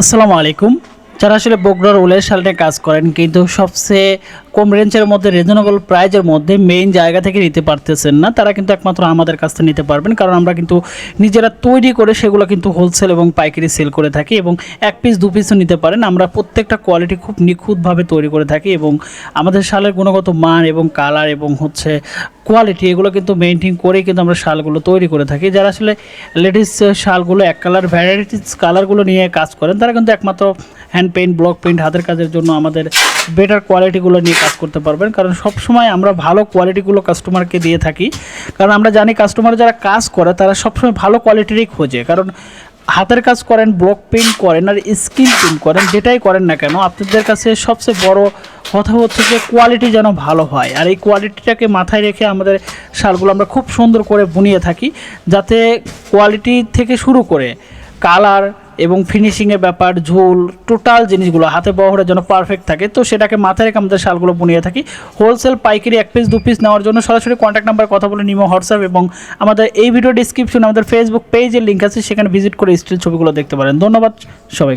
আসসালামু আলাইকুম। যারা আসলে বগুড়ার উলের শালটে কাজ করেন, কিন্তু সবচেয়ে কম রেঞ্জের মধ্যে রিজনেবল প্রাইজের মধ্যে মেইন জায়গা থেকে নিতে পারতেছেন না, তারা কিন্তু একমাত্র আমাদের কাছ থেকে নিতে পারবেন। কারণ আমরা কিন্তু নিজেরা তৈরি করে সেগুলো কিন্তু হোলসেল এবং পাইকারি সেল করে থাকি এবং এক পিস দু পিসও নিতে পারেন। আমরা প্রত্যেকটা কোয়ালিটি খুব নিখুঁতভাবে তৈরি করে থাকি এবং আমাদের শালের গুণগত মান এবং কালার এবং হচ্ছে কোয়ালিটি এগুলো কিন্তু মেনটেন করেই কিন্তু আমরা শালগুলো তৈরি করে থাকি। যারা আসলে লেডিস শালগুলো এক কালার ভ্যারাইটিস কালারগুলো নিয়ে কাজ করেন, তারা কিন্তু একমাত্র হ্যান্ড পেইন্ট ব্লক পেইন্ট হাতের কাজের জন্য আমাদের বেটার কোয়ালিটিগুলো নিয়ে কাজ করতে পারবেন। কারণ সবসময় আমরা ভালো কোয়ালিটিগুলো কাস্টমারকে দিয়ে থাকি। কারণ আমরা জানি কাস্টমার যারা কাজ করে, তারা সবসময় ভালো কোয়ালিটিরই খোঁজে। কারণ হাতের কাজ করেন ব্লক পেইন্ট করেন আর স্কিন পেইন্ট করেন, যেটাই করেন না কেন, আপনাদের কাছে সবচেয়ে বড় কথা হচ্ছে যে কোয়ালিটি যেন ভালো হয়। আর এই কোয়ালিটিটাকে মাথায় রেখে আমাদের শালগুলো আমরা খুব সুন্দর করে বুনিয়ে থাকি, যাতে কোয়ালিটি থেকে শুরু করে কালার এবং ফিনিশিংয়ের ব্যাপার, ঝোল টোটাল জিনিসগুলো হাতে বহরের জন্য পারফেক্ট থাকে। তো সেটাকে মাথায় রেখে আমাদের শালগুলো বুনিয়ে থাকি। হোলসেল পাইকারি এক পিস দু পিস নেওয়ার জন্য সরাসরি কন্ট্যাক্ট নাম্বার কথা বলে নিম হোয়াটসঅ্যাপ এবং আমাদের এই ভিডিও ডিসক্রিপশনে আমাদের ফেসবুক পেজের লিঙ্ক আছে, সেখানে ভিজিট করে স্টিল ছবিগুলো দেখতে পারেন। ধন্যবাদ সবাই